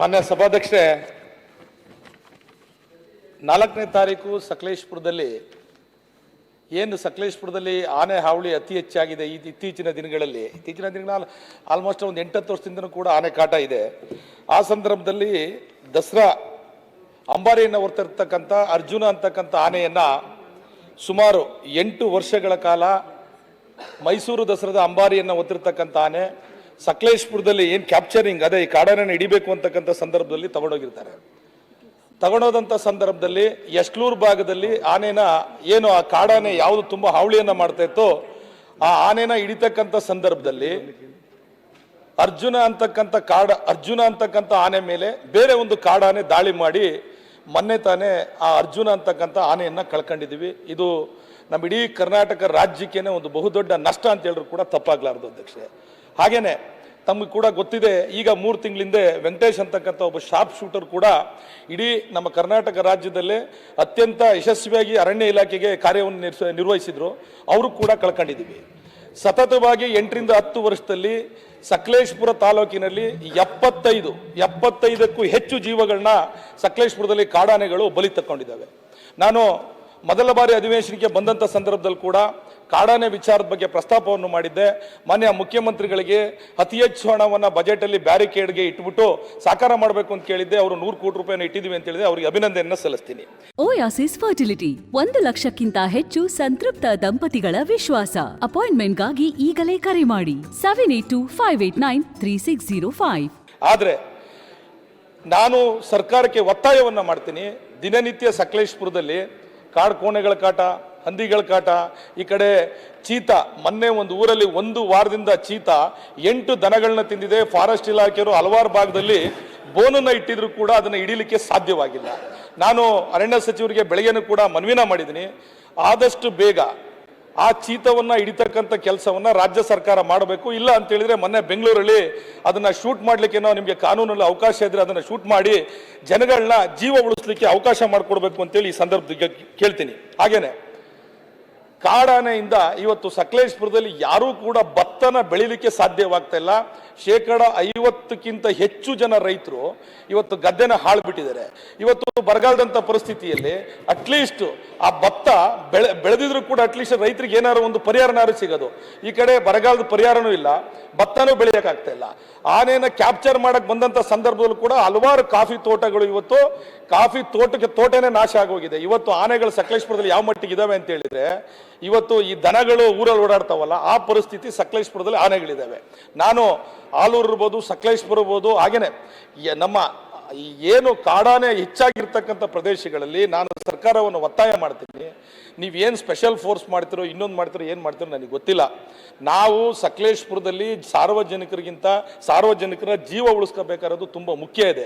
ಮಾನ್ಯ ಸಭಾಧ್ಯಕ್ಷೆ ನಾಲ್ಕನೇ ತಾರೀಕು ಸಕಲೇಶ್ಪುರದಲ್ಲಿ, ಏನು ಸಕಲೇಶ್ಪುರದಲ್ಲಿ ಆನೆ ಹಾವಳಿ ಅತಿ ಹೆಚ್ಚಾಗಿದೆ ಈ ಇತ್ತೀಚಿನ ದಿನಗಳಲ್ಲಿ. ಇತ್ತೀಚಿನ ದಿನಗಳ ಆಲ್ಮೋಸ್ಟ್ ಒಂದು ಎಂಟತ್ತು ವರ್ಷದಿಂದನೂ ಕೂಡ ಆನೆ ಕಾಟ ಇದೆ. ಆ ಸಂದರ್ಭದಲ್ಲಿ ದಸರಾ ಅಂಬಾರಿಯನ್ನು ಹೊರ್ತಿರ್ತಕ್ಕಂಥ ಅರ್ಜುನ ಅಂತಕ್ಕಂಥ ಆನೆಯನ್ನು ಸುಮಾರು ಎಂಟು ವರ್ಷಗಳ ಕಾಲ ಮೈಸೂರು ದಸರಾದ ಅಂಬಾರಿಯನ್ನು ಹೊತ್ತಿರ್ತಕ್ಕಂಥ ಆನೆ ಸಕಲೇಶ್ಪುರದಲ್ಲಿ ಏನು ಕ್ಯಾಪ್ಚರಿಂಗ್ ಅದೇ ಈ ಕಾಡಾನೆನ ಹಿಡಿಬೇಕು ಅಂತಕ್ಕಂಥ ಸಂದರ್ಭದಲ್ಲಿ ತಗೊಂಡೋಗಿರ್ತಾರೆ. ತಗೊಂಡೋದಂಥ ಸಂದರ್ಭದಲ್ಲಿ ಯಶ್ಲೂರು ಭಾಗದಲ್ಲಿ ಆನೆನ ಏನು ಆ ಕಾಡಾನೆ ಯಾವುದು ತುಂಬ ಹಾವಳಿಯನ್ನು ಮಾಡ್ತಾ ಇತ್ತೋ ಆ ಆನೆನ ಹಿಡಿತಕ್ಕಂಥ ಸಂದರ್ಭದಲ್ಲಿ ಅರ್ಜುನ ಅಂತಕ್ಕಂಥ ಕಾಡ, ಅರ್ಜುನ ಅಂತಕ್ಕಂಥ ಆನೆ ಮೇಲೆ ಬೇರೆ ಒಂದು ಕಾಡಾನೆ ದಾಳಿ ಮಾಡಿ ಮೊನ್ನೆ ತಾನೇ ಆ ಅರ್ಜುನ ಅಂತಕ್ಕಂಥ ಆನೆಯನ್ನು ಕಳ್ಕೊಂಡಿದ್ದೀವಿ. ಇದು ನಮ್ಮ ಇಡೀ ಕರ್ನಾಟಕ ರಾಜ್ಯಕ್ಕೇನೆ ಒಂದು ಬಹುದೊಡ್ಡ ನಷ್ಟ ಅಂತ ಹೇಳಿದ್ರು ಕೂಡ ತಪ್ಪಾಗ್ಲಾರ್ದು ಅಧ್ಯಕ್ಷೆ ಹಾಗೇನೆ, ತಮಗೆ ಕೂಡ ಗೊತ್ತಿದೆ, ಈಗ ಮೂರು ತಿಂಗಳಿಂದೆ ವೆಂಕಟೇಶ್ ಅಂತಕ್ಕಂಥ ಒಬ್ಬ ಶಾರ್ಪ್ ಶೂಟರ್ ಕೂಡ ಇಡೀ ನಮ್ಮ ಕರ್ನಾಟಕ ರಾಜ್ಯದಲ್ಲೇ ಅತ್ಯಂತ ಯಶಸ್ವಿಯಾಗಿ ಅರಣ್ಯ ಇಲಾಖೆಗೆ ಕಾರ್ಯವನ್ನು ನಿರ್ವಹಿಸಿದ್ರು. ಅವರು ಕೂಡ ಕಳ್ಕೊಂಡಿದ್ದೀವಿ. ಸತತವಾಗಿ ಎಂಟರಿಂದ ಹತ್ತು ವರ್ಷದಲ್ಲಿ ಸಕಲೇಶ್ಪುರ ತಾಲೂಕಿನಲ್ಲಿ ಎಪ್ಪತ್ತೈದು, ಎಪ್ಪತ್ತೈದಕ್ಕೂ ಹೆಚ್ಚು ಜೀವಗಳನ್ನ ಸಕಲೇಶ್ಪುರದಲ್ಲಿ ಕಾಡಾನೆಗಳು ಬಲಿ ತಕ್ಕೊಂಡಿದ್ದಾವೆ. ನಾನು ಮೊದಲ ಬಾರಿ ಅಧಿವೇಶನಕ್ಕೆ ಬಂದಂಥ ಸಂದರ್ಭದಲ್ಲಿ ಕೂಡ ಕಾಡಾನೆ ವಿಚಾರದ ಬಗ್ಗೆ ಪ್ರಸ್ತಾಪವನ್ನು ಮಾಡಿದ್ದೆ. ಮಾನ್ಯ ಮುಖ್ಯಮಂತ್ರಿಗಳಿಗೆ ಅತಿ ಹೆಚ್ಚು ಹಣವನ್ನು ಬಜೆಟಲ್ಲಿ ಬ್ಯಾರಿಕೇಡ್ಗೆ ಇಟ್ಬಿಟ್ಟು ಸಾಕಾರ ಮಾಡಬೇಕು ಅಂತ ಕೇಳಿದ್ದೆ. ಅವರು ನೂರು ಕೋಟಿ ರೂಪಾಯಿನ ಇಟ್ಟಿದ್ದೀವಿ ಅಂತ ಹೇಳಿದೆ ಅವರಿಗೆ ಅಭಿನಂದನೆಯನ್ನು ಸಲ್ಲಿಸ್ತೀನಿ. ಓಯಾಸಿಸ್ ಫರ್ಟಿಲಿಟಿ ಒಂದು ಲಕ್ಷಕ್ಕಿಂತ ಹೆಚ್ಚು ಸಂತೃಪ್ತ ದಂಪತಿಗಳ ವಿಶ್ವಾಸ. ಅಪಾಯಿಂಟ್ಮೆಂಟ್ಗಾಗಿ ಈಗಲೇ ಕರೆ ಮಾಡಿ. Seven eight two five eight nine three six zero five. ಆದರೆ ನಾನು ಸರ್ಕಾರಕ್ಕೆ ಒತ್ತಾಯವನ್ನು ಮಾಡ್ತೀನಿ. ದಿನನಿತ್ಯ ಸಕಲೇಶ್ಪುರದಲ್ಲಿ ಕಾಡು ಕೋಣೆಗಳ ಕಾಟ ಹಂದಿಗಳ ಕಾಟ, ಈ ಕಡೆ ಚೀತಾ, ಮೊನ್ನೆ ಒಂದು ಊರಲ್ಲಿ ಒಂದು ವಾರದಿಂದ ಚೀತಾ ಎಂಟು ದನಗಳನ್ನ ತಿಂದಿದೆ. ಫಾರೆಸ್ಟ್ ಇಲಾಖೆಯವರು ಹಲವಾರು ಭಾಗದಲ್ಲಿ ಬೋನನ್ನ ಇಟ್ಟಿದ್ರು ಕೂಡ ಅದನ್ನು ಹಿಡೀಲಿಕ್ಕೆ ಸಾಧ್ಯವಾಗಿಲ್ಲ. ನಾನು ಅರಣ್ಯ ಸಚಿವರಿಗೆ ಬೆಳಗ್ಗೆನೂ ಕೂಡ ಮನವಿನ ಮಾಡಿದ್ದೀನಿ. ಆದಷ್ಟು ಬೇಗ ಆ ಚೀತವನ್ನು ಹಿಡಿತಕ್ಕಂಥ ಕೆಲಸವನ್ನ ರಾಜ್ಯ ಸರ್ಕಾರ ಮಾಡಬೇಕು. ಇಲ್ಲ ಅಂತ ಹೇಳಿದ್ರೆ ಮೊನ್ನೆ ಬೆಂಗಳೂರಲ್ಲಿ ಅದನ್ನ ಶೂಟ್ ಮಾಡ್ಲಿಕ್ಕೆ ನಾವು ನಿಮಗೆ ಕಾನೂನಲ್ಲಿ ಅವಕಾಶ ಇದ್ರೆ ಅದನ್ನ ಶೂಟ್ ಮಾಡಿ ಜನಗಳನ್ನ ಜೀವ ಉಳಿಸ್ಲಿಕ್ಕೆ ಅವಕಾಶ ಮಾಡಿಕೊಡ್ಬೇಕು ಅಂತೇಳಿ ಈ ಸಂದರ್ಭದಲ್ಲಿ ಕೇಳ್ತೀನಿ. ಹಾಗೇನೆ. ಕಾಡಾನೆಯಿಂದ ಇವತ್ತು ಸಕಲೇಶ್ಪುರದಲ್ಲಿ ಯಾರೂ ಕೂಡ ಭತ್ತನ ಬೆಳೀಲಿಕ್ಕೆ ಸಾಧ್ಯವಾಗ್ತಾ ಇಲ್ಲ. ಶೇಕಡ ಐವತ್ತಕ್ಕಿಂತ ಹೆಚ್ಚು ಜನ ರೈತರು ಇವತ್ತು ಗದ್ದೆನ ಹಾಳು ಬಿಟ್ಟಿದ್ದಾರೆ ಇವತ್ತು ಬರಗಾಲದಂತ ಪರಿಸ್ಥಿತಿಯಲ್ಲಿ ಅಟ್ಲೀಸ್ಟ್ ಆ ಭತ್ತ ಬೆಳೆ, ಬೆಳೆದಿದ್ರು ಕೂಡ ಅಟ್ಲೀಸ್ಟ್ ರೈತರಿಗೆ ಏನಾದ್ರು ಒಂದು ಪರಿಹಾರನಾರು ಸಿಗೋದು. ಈ ಕಡೆ ಬರಗಾಲದ ಪರಿಹಾರನೂ ಇಲ್ಲ, ಭತ್ತನೂ ಬೆಳೆಯೋಕ್ಕಾಗ್ತಾ ಇಲ್ಲ. ಆನೆಯನ್ನು ಕ್ಯಾಪ್ಚರ್ ಮಾಡಕ್ ಬಂದಂತ ಸಂದರ್ಭದಲ್ಲೂ ಕೂಡ ಹಲವಾರು ಕಾಫಿ ತೋಟಗಳು ಇವತ್ತು, ಕಾಫಿ ತೋಟಕ್ಕೆ, ತೋಟನೇ ನಾಶ ಆಗೋಗಿದೆ. ಇವತ್ತು ಆನೆಗಳು ಸಕಲೇಶ್ಪುರದಲ್ಲಿ ಯಾವ ಮಟ್ಟಿಗೆ ಇದಾವೆ ಅಂತ ಹೇಳಿದ್ರೆ ಇವತ್ತು ಈ ದನಗಳು ಊರಲ್ಲಿ ಓಡಾಡ್ತಾವಲ್ಲ, ಆ ಪರಿಸ್ಥಿತಿ ಸಕಲೇಶ್ಪುರದಲ್ಲಿ ಆನೆಗಳಿದ್ದಾವೆ ನಾನು ಆಲೂರು ಇರ್ಬೋದು, ಸಕಲೇಶ್ಪುರ ಇರ್ಬೋದು, ಹಾಗೇನೆ ನಮ್ಮ ಏನು ಕಾಡಾನೆ ಹೆಚ್ಚಾಗಿರ್ತಕ್ಕಂಥ ಪ್ರದೇಶಗಳಲ್ಲಿ ನಾನು ಸರ್ಕಾರವನ್ನು ಒತ್ತಾಯ ಮಾಡ್ತೀನಿ. ನೀವೇನು ಸ್ಪೆಷಲ್ ಫೋರ್ಸ್ ಮಾಡ್ತಿರೋ, ಇನ್ನೊಂದು ಮಾಡ್ತಿರೋ, ಏನು ಮಾಡ್ತಿರೋ ನನಗೆ ಗೊತ್ತಿಲ್ಲ. ನಾವು ಸಕಲೇಶ್ಪುರದಲ್ಲಿ ಸಾರ್ವಜನಿಕರಿಗಿಂತ ಸಾರ್ವಜನಿಕರ ಜೀವ ಉಳಿಸ್ಕೋಬೇಕಾರೋದು ತುಂಬ ಮುಖ್ಯ ಇದೆ.